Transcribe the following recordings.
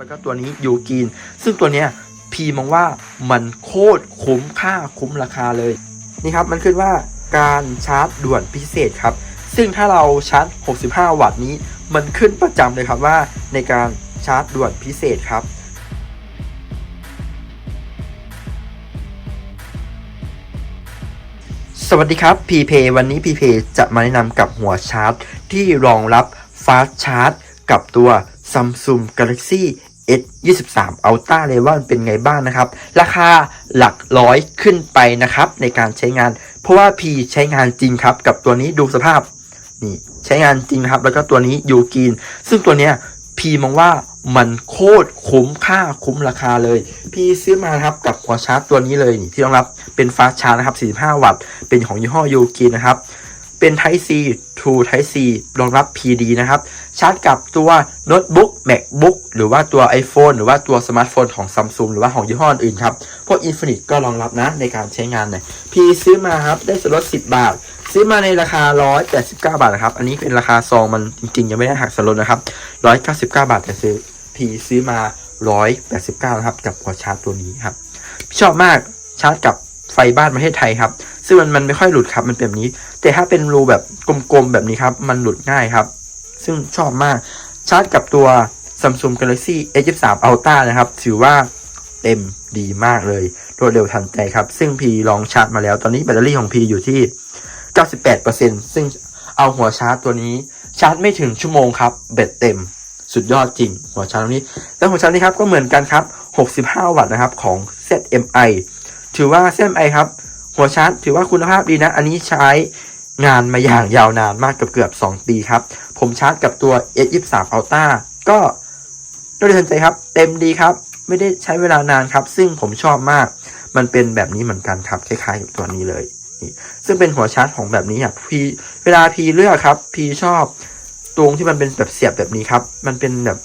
แล้วก็ตัวนี้ยูกีน ซึ่งตัวเนี้ยพีมองว่ามันโคตรคุ้มค่าคุ้มราคาเลย นี่ครับมันขึ้นว่าการชาร์จด่วนพิเศษครับ ซึ่งถ้าเราชาร์จ 65 วัตต์นี้ มันขึ้นประจำเลยครับว่าในการชาร์จด่วนพิเศษครับสวัสดีครับ PP วันนี้ PP จะมาแนะนำกับหัวชาร์จ ที่รองรับ Fast Charge กับตัว Samsung Galaxy S 23 Ultra Level เป็นไงบ้างนะครับ ราคาหลักร้อยขึ้นไปนะครับ ในการใช้งาน เพราะว่า P ใช้งานจริงครับ กับตัวนี้ดูสภาพนี่ใช้งานจริงครับ แล้วก็ตัวนี้ยูกินซึ่งตัวเนี้ยพีมองว่ามันโคตรคุ้มค่าคุ้มราคาเลย พี่ซื้อมาครับกับหัวชาร์จตัวนี้เลยนี่ที่รองรับเป็นฟาสชาร์จนะครับ 45 วัตต์ เป็นของยี่ห้อยูกินนะครับ เป็น Type C to Type C รองรับ PD นะครับ ชาร์จกับตัวโน้ตบุ๊ก MacBook หรือว่าตัว iPhone หรือว่าตัวสมาร์ทโฟนของ Samsung หรือว่าของยี่ห้ออื่นครับ พวก Infinix ก็รองรับนะในการใช้งานเนี่ยพี่ซื้อมาครับ ได้ส่วนลด 10 บาท ซื้อมาในราคา 189 บาทนะครับ อันนี้เป็นราคาซองมันจริงๆ ยังไม่ได้หักส่วนลดนะครับ 199 บาทแต่ซื้อพี่ซื้อมา 189นะครับกับหัวชาร์จตัวนี้ครับชอบมากชาร์จกับ ไฟบ้านประเทศไทยครับ ซึ่งมันมันไม่ค่อยหลุดครับมันเป็นแบบนี้ แต่ถ้าเป็นรูแบบกลมๆแบบนี้ครับ มันหลุดง่ายครับ ซึ่งชอบมากชาร์จกับตัว Samsung Galaxy S23 Ultra นะครับ ถือว่าเต็มดีมากเลย รวดเร็วทันใจครับ ซึ่งพีลองชาร์จมาแล้ว ตอนนี้แบตเตอรี่ของพีอยู่ที่ 98%ซึ่งเอาหัวชาร์จตัวนี้ ชาร์จไม่ถึงชั่วโมงครับแบตเต็ม สุดยอดจริง หัวชาร์จตรงนี้ แล้วหัวชาร์จนี้ครับก็เหมือนกันครับ 65 วัตต์นะครับของ ZMI ถือว่า ZMI ครับ หัวชาร์จถือว่าคุณภาพดีนะ อันนี้ใช้งานมาอย่างยาวนานมากเกือบเกือบ2ปีครับ ผมชาร์จกับตัว S23 Ultra ก็รวดเร็วทันใจครับ เต็มดีครับ ไม่ได้ใช้เวลานานครับ ซึ่งผมชอบมาก มันเป็นแบบนี้เหมือนกันครับ คล้ายๆกับตัวนี้เลยนี่ซึ่งเป็นหัวชาร์จของแบบนี้อะพีเวลาพีเลือกครับพีชอบตรงที่มันเป็นแบบเสียบแบบนี้ครับ มันเป็นแบบ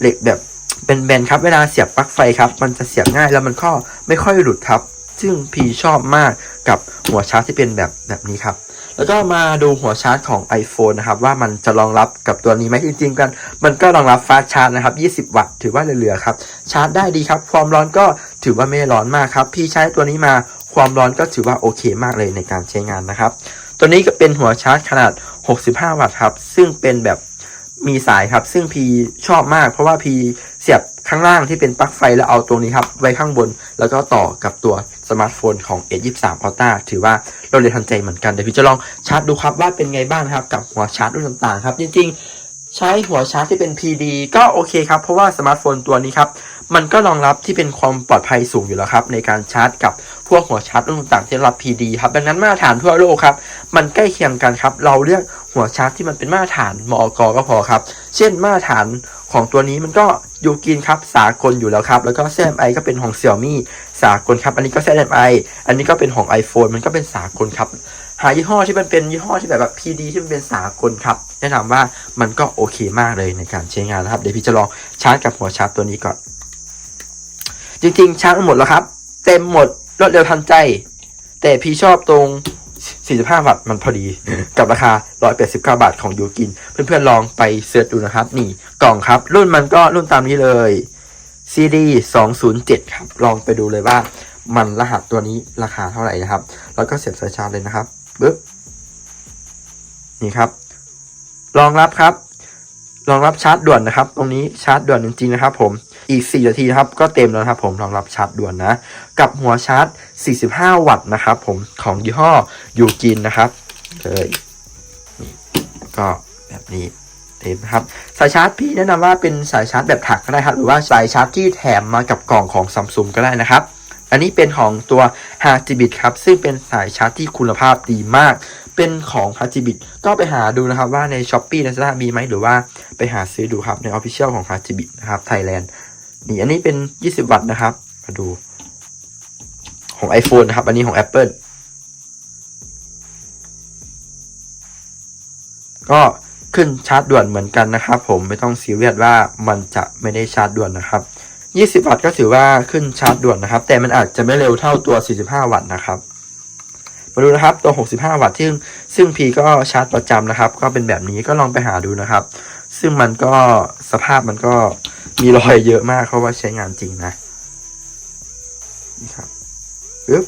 เหล็กแบบ เป็นแบนครับเวลาเสียบปลั๊กไฟครับ มันจะเสียบง่ายแล้วมันก็ไม่ค่อยหลุดครับ ซึ่งพีชอบมากกับหัวชาร์จที่เป็นแบบแบบนี้ครับ แล้วก็มาดูหัวชาร์จของ iPhone นะครับ ว่ามันจะรองรับกับตัวนี้ไหมจริง ๆ กัน มันก็รองรับฟาสชาร์จนะครับ 20 วัตต์ถือว่าเหลือๆครับ ชาร์จได้ดีครับ ความร้อนก็ถือว่าไม่ร้อนมากครับ พี่ใช้ตัวนี้มาความร้อนก็ถือว่าโอเคมากเลยในการใช้งานนะครับ ตัวนี้ก็เป็นหัวชาร์จขนาด 65 วัตต์ครับ ซึ่งเป็นแบบมีสายครับ ซึ่งพีชอบมาก เพราะว่าพี เสียบข้างล่างที่เป็นปลั๊กไฟแล้วเอาตรงนี้ครับ ไว้ข้างบนแล้วก็ต่อกับตัวสมาร์ทโฟนของ S23 Ultra ถือว่าเราเร็วทันใจเหมือนกัน เดี๋ยวพี่จะลองชาร์จดูครับว่าเป็นไงบ้างครับกับหัวชาร์จรุ่นต่างๆครับจริงๆ ใช้หัวชาร์จที่เป็น PD ก็โอเคครับ เพราะว่าสมาร์ทโฟนตัวนี้ครับมันก็รองรับที่เป็นความปลอดภัยสูงอยู่แล้วครับในการชาร์จกับพวกหัวชาร์จรุ่นต่างๆที่รับ PD ครับดังนั้นมาตรฐานทั่วโลกครับมันใกล้เคียงกันครับเราเลือกหัวชาร์จที่มันเป็นมาตรฐานมอกก็พอครับ เช่นมาตรฐาน ของตัวนี้มันก็ยูกินครับสากลอยู่แล้วครับ แล้วก็ CMI ก็เป็นของ Xiaomi สากลครับ อันนี้ก็ CMI อันนี้ก็เป็นของ iPhone มันก็เป็นสากลครับ หายี่ห้อที่มันเป็นยี่ห้อที่แบบแบบ PD ที่มันเป็นสากลครับ แนะนำว่ามันก็โอเคมากเลยในการใช้งานนะครับ เดี๋ยวพี่จะลองชาร์จกับหัวชาร์จตัวนี้ก่อน จริงๆชาร์จหมดแล้วครับ เต็มหมดรวดเร็วทันใจ แต่พี่ชอบตรง 45วัตต์มันพอดี กับราคา 189 บาทของยูกิน เพื่อนๆลองไปเสิร์ชดูนะครับ นี่กล่องครับ รุ่นมันก็รุ่นตามนี้เลยซีดี207 ครับ ลองไปดูเลยว่ามันรหัสตัวนี้ราคาเท่าไหร่นะครับ แล้วก็เสียบสายชาร์จเลยนะครับปึ๊บนี่ครับ รองรับครับ รองรับชาร์จด่วนนะครับ ตรงนี้ชาร์จด่วนจริงๆนะครับ ผมอีก 4 นาทีนะครับ ก็เต็มแล้วครับ ผมรองรับชาร์จด่วนนะ กับหัวชาร์จ 45 วัตต์นะครับ ผมของยี่ห้อยูกินนะครับเลยนี่ก็แบบนี้เต็มครับสายชาร์จพี่แนะนำว่าเป็นสายชาร์จแบบถักก็ได้ครับ หรือว่าสายชาร์จที่แถมมากับกล่องของซัมซุงก็ได้นะครับ อันนี้เป็นของตัว h a r t b i t ครับ ซึ่งเป็นสายชาร์จที่คุณภาพดีมาก เป็นของ h a r t b i t ก็ไปหาดูนะครับว่าใน s h อ p e e ในซ a มีไหมหรือว่าไปหาซื้อดูครับใน Official ของ h a r t b i t นะครับ Thailand นี่อันนี้เป็น 20 วัตต์นะครับ มาดู ของ iPhone นะครับ อันนี้ของ Apple ก็ขึ้นชาร์จด่วนเหมือนกันนะครับ ผมไม่ต้องซีเรียสว่ามันจะไม่ได้ชาร์จด่วนนะครับ 20 วัตต์ก็ถือว่าขึ้นชาร์จด่วนนะครับ แต่มันอาจจะไม่เร็วเท่าตัว 45 วัตต์นะครับ มาดูนะครับตัว 65 วัตต์ซึ่งซึ่งพีก็ชาร์จประจำนะครับ ก็เป็นแบบนี้ก็ลองไปหาดูนะครับ ซึ่งมันก็สภาพมันก็มีรอยเยอะมากเพราะว่าใช้งานจริงนะนี่ครับปึ๊บ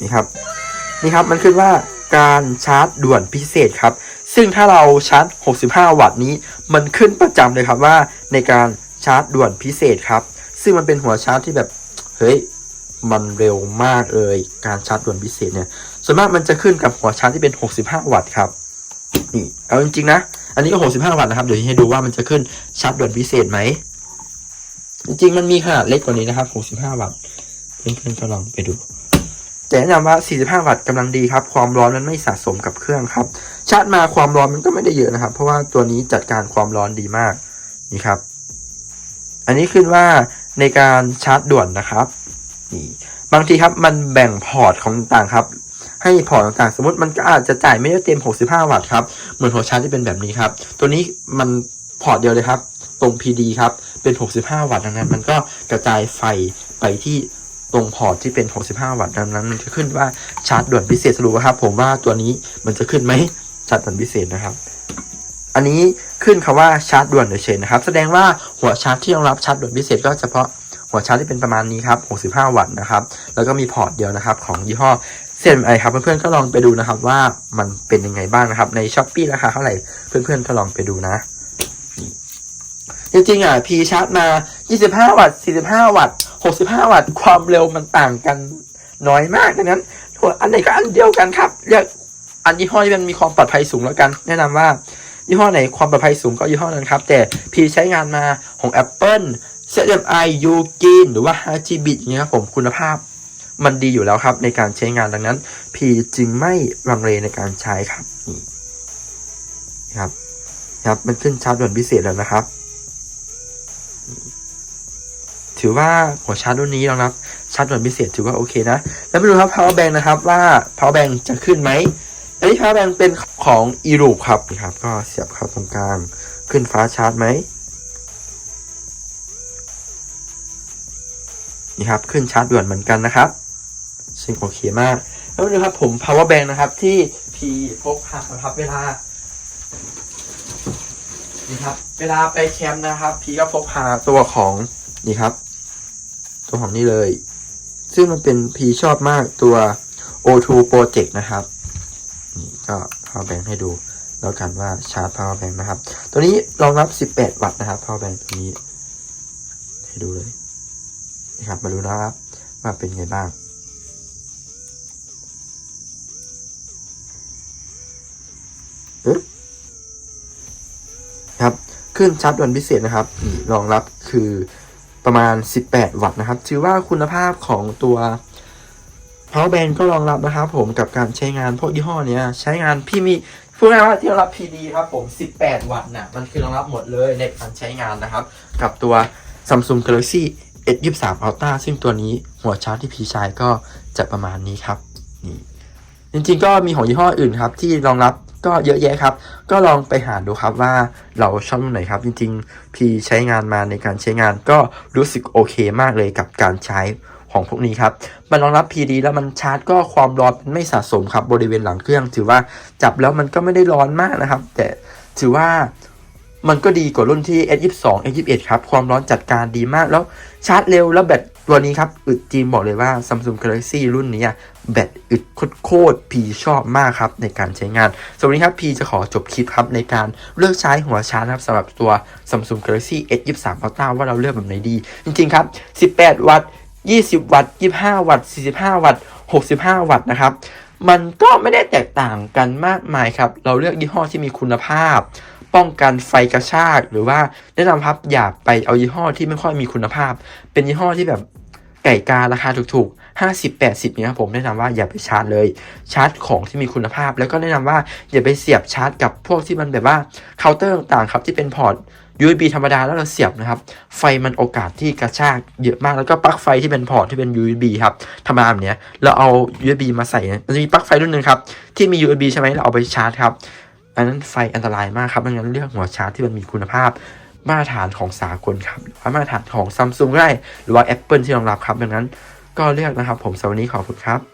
นี่ครับนี่ครับมันขึ้นว่าการชาร์จด่วนพิเศษครับ ซึ่งถ้าเราชาร์จ 65 วัตต์นี้ มันขึ้นประจำเลยครับว่าในการชาร์จด่วนพิเศษครับ ซึ่งมันเป็นหัวชาร์จที่แบบ เฮ้ย มันเร็วมากเลย การชาร์จด่วนพิเศษเนี่ย ส่วนมากมันจะขึ้นกับหัวชาร์จที่เป็น 65 วัตต์ครับ นี่ เอาจริงๆนะ อันนี้ก็ 65 วัตต์นะครับ เดี๋ยวให้ดูว่ามันจะขึ้นชาร์จด่วนพิเศษไหม จริงๆ มันมีขนาดเล็กกว่านี้นะครับ 65 วัตต์ เพื่อนๆก็ลองไปดูแต่แนะนำว่า 45 วัตต์กำลังดีครับ ความร้อนมันไม่สะสมกับเครื่องครับ ชาร์จมาความร้อนมันก็ไม่ได้เยอะนะครับ เพราะว่าตัวนี้จัดการความร้อนดีมากนี่ครับ อันนี้ขึ้นว่าในการชาร์จด่วนนะครับนี่บางทีครับมันแบ่งพอร์ตของต่างครับ ให้พอร์ตต่างสมมติมันก็อาจจะจ่ายไม่ได้เต็ม 65 วัตต์ครับเหมือนหัวชาร์จที่เป็นแบบนี้ครับ ตัวนี้มันพอร์ตเดียวเลยครับ ตรง PD ครับเป็น 65 วัตต์ดังนั้น มันก็กระจายไฟไปที่ตรงพอร์ตที่เป็น 65 วัตต์ดังนั้น มันจะขึ้นว่าชาร์จด่วนพิเศษสรุปครับ ผมว่าตัวนี้มันจะขึ้นไหม จด่วนพิเศษนะครับ อันนี้ขึ้นคำว่าชาร์จด่วนเฉยๆนะครับ แสดงว่าหัวชาร์จที่รองรับชาร์จด่วนพิเศษก็เฉพาะหัวชาร์จที่เป็นประมาณนี้ครับ 65 วัตต์นะครับ แล้วก็มีพอร์ตเดียวนะครับ ของยี่ห้อ CMI ครับเพื่อนๆก็ลองไปดูนะครับว่ามันเป็นยังไงบ้างนะครับ ใน s h อ p e e ราคาเท่าไหร่เพื่อนๆก็ลองไปดูนะจริงๆอะ P ชาร์จมา 25 วัตต์ 45 วัตต์ 65 วัตต์ ความเร็วมันต่างกันน้อยมากดังนั้นอันไหนก็อันเดียวกันครับเลือก อันยี่ห้อที่มันมีความปลอดภัยสูงแล้วกัน แนะนำว่ายี่ห้อไหนความปลอดภัยสูงก็ยี่ห้อนั้นครับ แต่ P ใช้งานมาของ Apple ZMI u g i n หรือว่า HGBit อย่างเงี้ยครับผมคุณภาพมันดีอยู่แล้วครับ ในการใช้งานดังนั้น P จึงไม่รังเลในการใช้ครับนี่ครับครับมันขึ้นชาร์จด่วนพิเศษแล้วนะครับ ถือว่าหัวชาร์จรุ่นนี้รองรับชาร์จด่วนพิเศษถือว่าโอเคนะ แล้วไปดูครับ power bank นะครับว่า power bank จะขึ้นไหม อันนี้ power bank เป็นของ e r o o p ครับนะครับ ก็เสียบเข้าตรงกลาง ขึ้นฟ้าชาร์จไหมนี่ครับ ขึ้นชาร์จด่วนเหมือนกันนะครับ ซึ่งโอเคมาก แล้วดูครับผม power bank นะครับที่พีพกพาครับเวลานี่ครับ เวลาไปแคมป์นะครับ พีก็พกพาตัวของนี่ครับ ตัวของนี่เลย ซึ่งมันเป็นพีชอบมากตัว O2 Project นะครับ นี่ก็ power bank ให้ดูแล้วกันว่าชาร์จ power bank นะครับ ตัวนี้รองรับ 18 วัตต์นะครับ power bank ตัวนี้ ให้ดูเลยนี่ครับมาดูนะครับว่าเป็นไงบ้าง ครับขึ้นชาร์จด่วนพิเศษนะครับรองรับคือประมาณ 18 วัตต์นะครับ ถือว่าคุณภาพของตัว power bank ก็รองรับนะครับผมกับการใช้งานพวกยี่ห้อเนี้ยใช้งานพี่มีพูดง่ายว่าที่รองรับ PD ครับผม 18 วัตต์น่ะมันคือรองรับหมดเลยในการใช้งานนะครับ กับตัว Samsung Galaxy S23 Ultra ซึ่งตัวนี้หัวชาร์จที่พี่ใช้ก็จะประมาณนี้ครับนี่จริงๆก็มีของยี่ห้ออื่นครับ ที่รองรับก็เยอะแยะครับ ก็ลองไปหาดูครับว่าเราชอบไหนครับ จริงๆ พี่ใช้งานมาในการใช้งานก็รู้สึกโอเคมากเลยกับการใช้ ของพวกนี้ครับ มันรองรับ PD แล้วมันชาร์จก็ความร้อนมันไม่สะสมครับบริเวณหลังเครื่อง ถือว่าจับแล้วมันก็ไม่ได้ร้อนมากนะครับ แต่ถือว่ามันก็ดีกว่ารุ่นที่ S22 S21 ครับ ความร้อนจัดการดีมาก แล้วชาร์จเร็วแล้วแบตตัวนี้ครับ อึดจริงบอกเลยว่า Samsung Galaxy รุ่นนี้แบตอึดโคตรๆพีชอบมากครับ ในการใช้งานสวัสดีครับพีจะขอจบคลิปครับ ในการเลือกใช้หัวชาร์จครับสำหรับตัว Samsung Galaxy S23 Ultra ว่าเราเลือกแบบไหนดี จริง ๆ ครับ 18 วัตต์ 20 วัตต์ 25 วัตต์ 45 วัตต์ 65 วัตต์นะครับ มันก็ไม่ได้แตกต่างกันมากมายครับ เราเลือกยี่ห้อที่มีคุณภาพ ป้องกันไฟกระชาก หรือว่าแนะนำครับอย่าไปเอายี่ห้อที่ไม่ค่อยมีคุณภาพ เป็นยี่ห้อที่แบบไก่การาคาถูกๆ50 80เนี่ยครับผมแนะนำว่าอย่าไปชาร์จเลยชาร์จของที่มีคุณภาพ แล้วก็แนะนำว่าอย่าไปเสียบชาร์จกับพวกที่มันแบบว่าเคาน์เตอร์ต่างๆครับที่เป็นพอร์ต USB ธรรมดาแล้วเราเสียบนะครับ ไฟมันโอกาสที่กระชากเยอะมากแล้วก็ปลั๊กไฟที่เป็นพอร์ตที่เป็น USB ครับธรรมดาแบบเนี้ยเราเอา USB มาใส่มันจะมีปลั๊กไฟรุ่นหนึ่งครับที่มี USB ใช่ไหมเราเอาไปชาร์จครับอันนั้นไฟอันตรายมากครับดังนั้นเลือกหัวชาร์จที่มันมีคุณภาพมาตรฐานของสากลครับหรือว่ามาตรฐานของซัมซุงก็ได้หรือว่า Apple ที่รองรับครับดังนั้นก็เลือกนะครับ ผมสำหรับวันนี้ขอบคุณครับ